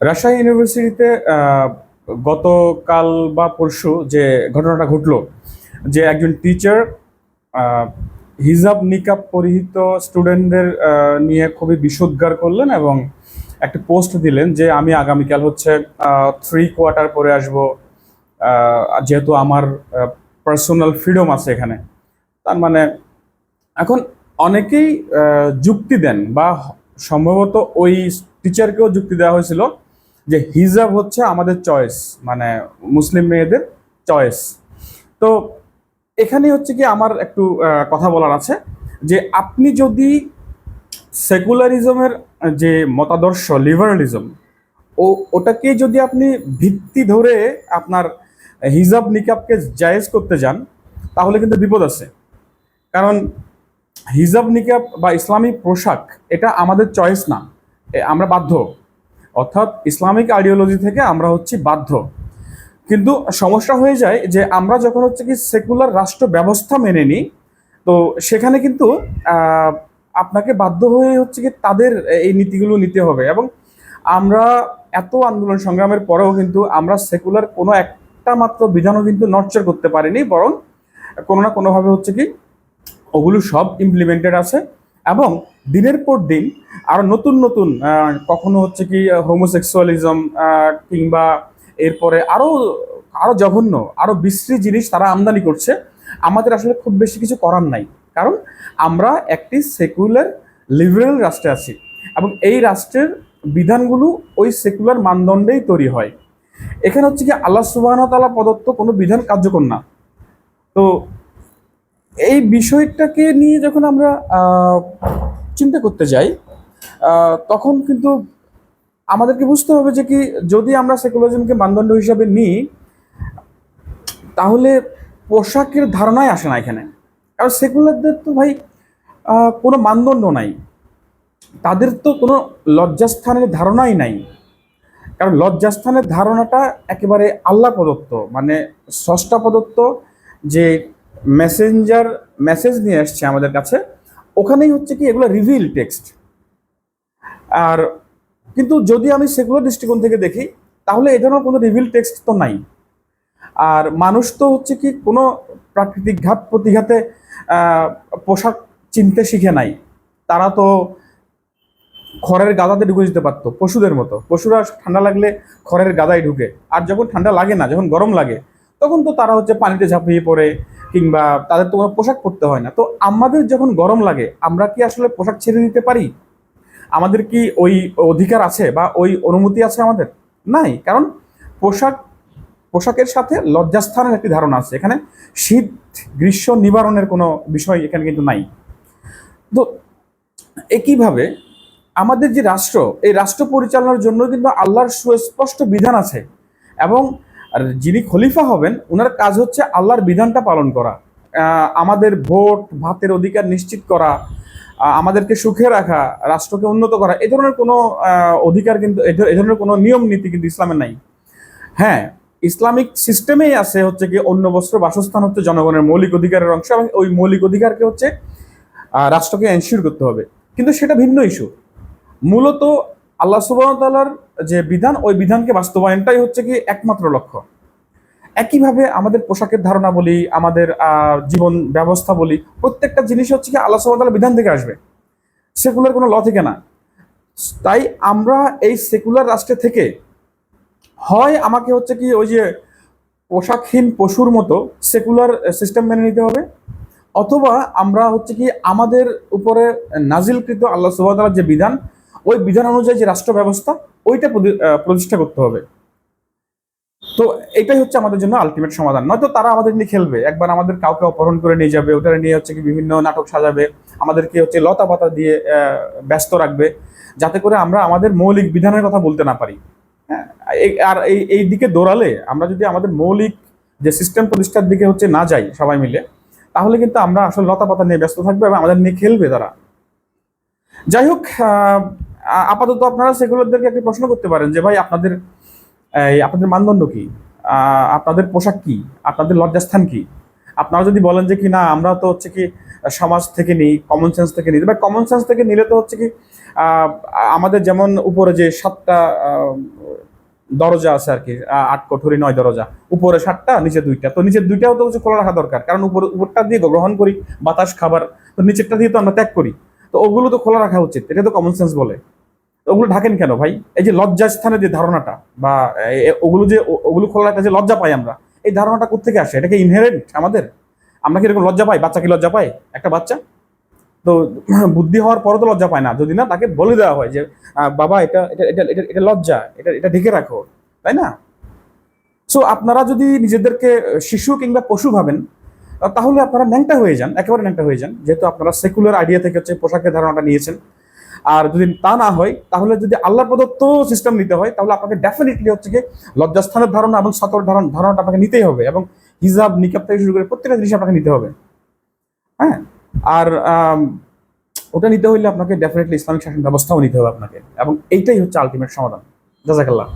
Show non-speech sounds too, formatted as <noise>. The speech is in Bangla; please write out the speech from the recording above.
রাজশাহী ইউনিভার্সিটিতে গতকাল বা পরশু যে ঘটনাটা ঘটলো, যে একজন টিচার হিজাব নিকাব পরিহিত স্টুডেন্টদের নিয়ে খুবই বিষোদ্গার করলেন এবং একটা পোস্ট দিলেন যে আমি আগামীকাল হচ্ছে থ্রি কোয়ার্টার পরে আসব যেহেতু আমার পার্সোনাল ফ্রিডম আছে এখানে। তার মানে এখন অনেকেই যুক্তি দেন বা সম্ভবত ওই টিচারকেও যুক্তি দেওয়া হয়েছিল যে হিজাব হচ্ছে আমাদের চয়েস মানে মুসলিম মেয়েদের চয়েস তো এখানে হচ্ছে কি আমার একটু কথা বলার আছে যে আপনি যদি সেকুলারিজমের যে মতাদর্শ লিবারালিজম ও, ওটাকে যদি আপনি ভিত্তি ধরে আপনার হিজাব নিকাবকে জায়েজ করতে যান, তাহলে কিন্তু বিপদ আছে। কারণ হিজাব নিকাব বা ইসলামী পোশাক, এটা আমাদের চয়েস না। আমরা বাধ্য। অর্থাৎ ইসলামিক আইডিওলজি থেকে আমরা হচ্ছি বাধ্য। কিন্তু সমস্যা হয়ে যায় যে আমরা যখন হচ্ছে কি সেকুলার রাষ্ট্র ব্যবস্থা মেনে নিই, তো সেখানে কিন্তু আপনাকে বাধ্য হয়ে হচ্ছে কি তাদের এই নীতিগুলো নিতে হবে এবং আমরা এত আন্দোলন সংগ্রামের পরেও কিন্তু আমরা সেকুলার কোনো একটা মাত্র বিধানও কিন্তু নর্চার করতে পারিনি, বরং কোনো না কোনোভাবে হচ্ছে কি ওগুলো সব ইমপ্লিমেন্টেড আছে এবং দিনের পর দিন আরও নতুন নতুন কখনো হচ্ছে কি হোমোসেক্সুয়ালিজম কিংবা এরপরে আরও আরও জঘন্য, আরও বিশ্রী জিনিস তারা আমদানি করছে, আমাদের আসলে খুব বেশি কিছু করার নাই। কারণ আমরা একটি সেকুলার লিবারেল রাষ্ট্রে আছি এবং এই রাষ্ট্রের বিধানগুলো ওই সেকুলার মানদণ্ডেই তৈরি হয়। এখানে হচ্ছে কি, আল্লাহ সুবাহন তালা প্রদত্ত কোনো বিধান কার্যকর না। তো এই বিষয়টাকে নিয়ে যখন আমরা চিন্তা করতে যাই তখন কিন্তু আমাদেরকে বুঝতে হবে যে কি যদি আমরা সেকুলারিজমকে মানদণ্ড হিসাবে নিই, তাহলে পোশাকের ধারণাই আসে না এখানে। কারণ সেকুলারদের তো ভাই কোনো মানদণ্ড নাই। তাদের তো কোনো লজ্জাস্থানের ধারণাই নাই। কারণ লজ্জাস্থানের ধারণাটা একেবারে আল্লাহ প্রদত্ত। মানে ষষ্ঠা প্রদত্ত যে মেসেঞ্জার মেসেজ নিয়ে আসছে আমাদের কাছে। ওখানেই হচ্ছে কি এগুলো রিভিল টেক্সট আর কিন্তু যদি আমি সেগুলো দৃষ্টিকোণ থেকে দেখি, তাহলে এ ধরনের কোনো রিভিল টেক্সট তো নাই। আর মানুষ তো হচ্ছে কি কোনো প্রাকৃতিক ঘাত প্রতিঘাতে পোশাক চিনতে শিখে নাই। তারা তো খড়ের গাদাতে ঢুকে যেতে পারতো, পশুদের মতো। পশুরা ঠান্ডা লাগলে খড়ের গাদায় ঢুকে। আর যখন ঠান্ডা লাগে না, যখন গরম লাগে তখন তো তারা হচ্ছে পানিতে ঝাঁপিয়ে পড়ে কিংবা তাদের তো কোনো পোশাক পরতে হয় না। তো আমাদের যখন গরম লাগে, আমরা কি আসলে পোশাক ছেড়ে দিতে পারি? আমাদের কি ওই অধিকার আছে বা ওই অনুমতি আছে আমাদের? নাই, কারণ পোশাক, পোশাকের সাথে লজ্জাস্থানের একটি ধারণা আছে। এখানে শীত, গ্রীষ্ম নিবারণের কোনো বিষয় এখানে কিন্তু নাই। তো একইভাবে আমাদের যে রাষ্ট্র, এই রাষ্ট্র পরিচালনার জন্য কিন্তু আল্লাহর সুস্পষ্ট বিধান আছে এবং আর যিনি খলিফা হবেন ওনার কাজ হচ্ছে আল্লাহর বিধানটা পালন করা। আমাদের ভোট, ভাতের অধিকার নিশ্চিত করা আমাদেরকে সুখে রাখা, রাষ্ট্রকে উন্নত করা, এ ধরনের কোনো অধিকার কিন্তু, এ ধরনের কোনো নিয়ম নীতি কিন্তু ইসলামের নাই। হ্যাঁ ইসলামিক সিস্টেমেই আছে হচ্ছে কি, অন্য বস্ত্র বাসস্থান হচ্ছে জনগণের মৌলিক অধিকারের অংশ এবং ওই মৌলিক অধিকারকে হচ্ছে রাষ্ট্রকে এনশিওর করতে হবে। কিন্তু সেটা ভিন্ন ইস্যু মূলত আল্লাহ সুবাহতালার যে বিধান, ওই বিধানকে বাস্তবায়নটাই হচ্ছে কি একমাত্র লক্ষ্য। একইভাবে আমাদের পোশাকের ধারণা বলি, আমাদের জীবন ব্যবস্থা বলি, প্রত্যেকটা জিনিস হচ্ছে কি আল্লাহ সুবাহতালার বিধান থেকে আসবে। সেকুলার কোনো ল থেকে না। তাই আমরা এই সেকুলার রাষ্ট্রে থেকে হয় আমাকে হচ্ছে কি ওই যে পোশাকহীন পশুর মতো সেকুলার সিস্টেম মেনে নিতে হবে, অথবা আমরা হচ্ছে কি আমাদের উপরে নাজিলকৃত আল্লাহ সুবাহতালার যে বিধান ওই বিধান অনুযায়ী যে রাষ্ট্র ব্যবস্থা, ওইটা প্রতি- প্রতিষ্ঠা করতে হবে। তো এটাই হচ্ছে আমাদের জন্য আলটিমেট সমাধান। নয়তো তারা আমাদের নিয়ে খেলবে। একবার আমাদের কাউকে অপহরণ করে নিয়ে যাবে, ওটা নিয়ে হচ্ছে কি বিভিন্ন নাটক সাজাবে, আমাদেরকে হচ্ছে লতা পাতা দিয়ে ব্যস্ত রাখবে, যাতে করে আমরা আমাদের মৌলিক বিধানের কথা বলতে না পারি। হ্যাঁ আর এই এই দিকে দৌড়ালে আমরা যদি আমাদের মৌলিক যে সিস্টেম প্রতিষ্ঠার দিকে হচ্ছে না যাই সবাই মিলে, তাহলে কিন্তু আমরা আসলে লতা পাতা নিয়ে ব্যস্ত থাকব এবং আমাদের নিয়ে খেলবে তারা। যাই হোক আপাতত আপনারা সেগুলোদেরকে একটা প্রশ্ন করতে পারেন যে, ভাই, আপনাদের আপনাদের মানদণ্ড কি? আপনাদের পোশাক কি? আপনাদের লজ্জাস্থান কি? আপনারা যদি বলেন যে, কি না, আমরা তো হচ্ছে কি সমাজ থেকে নিই কমন সেন্স থেকে নিই। বা কমন সেন্স থেকে নিলে তো হচ্ছে কি আমাদের যেমন উপরে যে সাতটা দরজা আছে আর কি আট কোঠরি নয় দরজা, উপরে সাতটা, নিচে দুইটা। তো নিচের দুইটাও তো হচ্ছে খোলা রাখা দরকার। কারণ উপরে, উপরটা দিয়ে গ্রহণ করি, বাতাস, খাবার, তো নিচেরটা দিয়ে তো আমরা ত্যাগ করি। তো ওগুলো তো খোলা রাখা উচিত, এটা তো কমন সেন্স বলে। ওগুলো ঢাকেন কেন ভাই? এই যে লজ্জা স্থানের যে ধারণাটা বা ওগুলো যে ওগুলো খোলা রাখা যে লজ্জা পাই আমরা, এই ধারণাটা কোথেকে আসে? এটা কি ইনহেরেন্ট আমাদের? আমরা কি এরকম লজ্জা পাই? বাচ্চা কি লজ্জা পায়? একটা বাচ্চা? তো <clears throat> বুদ্ধি হওয়ার পরও তো লজ্জা পায় না। যদি না, তাকে বলে দেওয়া হয় যে বাবা, এটা এটা এটা এটা এটা লজ্জা, এটা এটা ঢেকে রাখো, তাই না? সো আপনারা যদি নিজেদেরকে শিশু কিংবা পশু ভাবেন, তাহলে আপনারা ন্যাংটা হয়ে যান, একেবারে ন্যাংটা হয়ে যান। যেহেতু আপনারা সেকুলার আইডিয়া থেকে হচ্ছে পোশাকের ধারণাটা নিয়েছেন আর যদি তা না হয়, তাহলে যদি আল্লাহ প্রদত্ত সিস্টেম নিতে হয়, তাহলে আপনাকে ডেফিনেটলি হচ্ছে কি লজ্জাস্থানের ধারণা এবং সতর ধারণা, ধারণাটা আপনাকে নিতেই হবে এবং হিজাব, নিকাব থেকে শুরু করে প্রত্যেকটা জিনিস আপনাকে নিতে হবে। হ্যাঁ? আর ওটা নিতে হইলে আপনাকে ডেফিনেটলি ইসলামিক শাসন ব্যবস্থাও নিতে হবে আপনাকে এবং এইটাই হচ্ছে আলটিমেট সমাধান। জাজাকাল্লাহ।